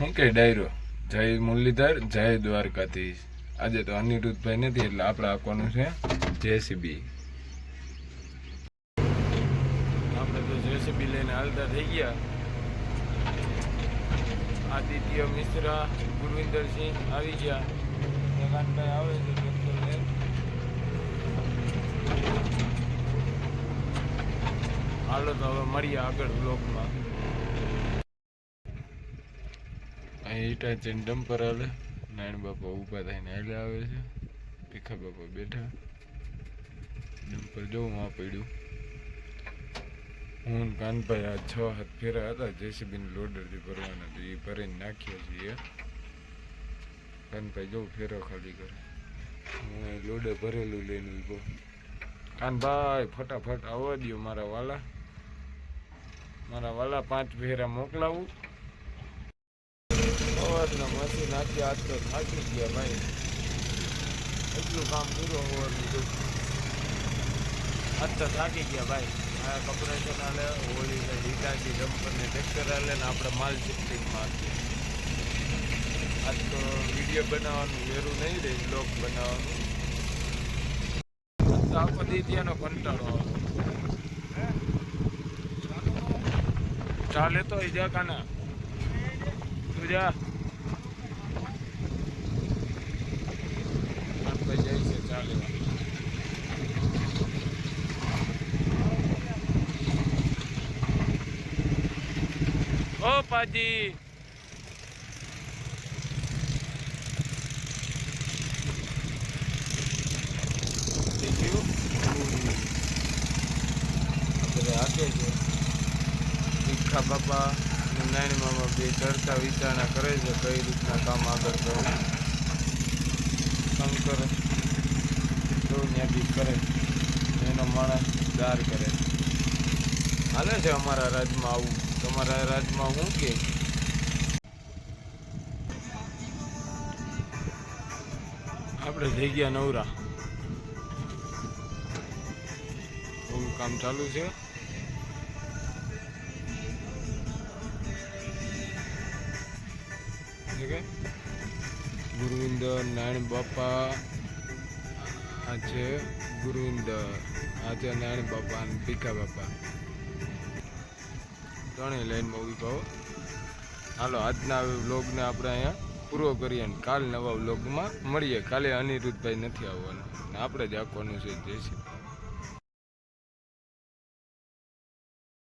હું કે ડાયરો? જય મુરલીધર, જય દ્વારકાધીશ. આજે તો અનિરુદ્ધભાઈ નથી, એટલે આપણે આપવાનું છે જેસીબી. આપણે તો જેસીબી લઈને હાલતા થઈ ગયા. આદિત્ય મિશ્રા, ગુરવિંદરસિંહ આવી ગયા. જગાનભાઈ આવે છે. હાલો તો હવે મળીએ આગળ બ્લોકમાં અહીં ઇટાચીન ડમ્પર હાલે નારાયણ બાપા ઊભા થઈને હાલે આવે છે. ભીખા બાપા બેઠા. ડમ્પર જોઉં આ પડ્યું. હું કાનભાઈ આ છ હાથ ફેરા હતા. જેસીબીને લોડરથી ભરવાના તો એ ભરીને નાખ્યા છીએ. કાનભાઈ જોઉં ફેરો ખાલી કરે. હું લોડર લોડે ભરેલું લઈને ઊભો. કાનભાઈ, ફટાફટ આવવા દ્યો મારા વાલા. મારા વાલા પાંચ ફેરા મોકલાવું. સવારના મશીન નાખી આજ તો થાકી ગયા ભાઈ એટલું કામ પૂરું હોવાનું આજ તો થાકી ગયા ભાઈ આ કપરેશન હાલે હોળી ને હિટાચી ડમ્પર ને ટ્રેક્ટર હાલે ને આપણે માલ શિફ્ટિંગમાં આપીએ આજ તો વીડિયો બનાવવાનું, વેરું નહીં રહે બ્લોગ બનાવવાનું. આખો દી ત્યાંનો કંટાળો ચાલે. તો જા કાના. તું જા કાનભાઈ જાય છે ચાલે ઓ પાજી. ભીખા બાપા નાની મામા બે ચર્ચા વિચારણા કરે છે કઈ રીતના કામ આગળ કરવું. શંકર જો ત્યાં કરે. એનો માણસ દાર કરે. હાલે છે અમારા રાજમાં આવું. તમારા રાજમાં હું કે? આપણે થઈ ગયા નવરા. થોડું કામ ચાલુ છે. ગુરુવિંદર નારાયણ બાપા આ છે ગુરુવિંદર આ છે નારાયણ બાપા અને ભીખા બાપા. ત્રણેય લાઈનમાં ઊભા હો હાલો, આજના વ્લોગને આપણે અહીંયા પૂરો કરીએ અને કાલ નવા વ્લોગમાં મળીએ. કાલે અનિરુદ્ધભાઈ નથી આવવાનું. આપણે જ આપવાનું છે જય શ્રી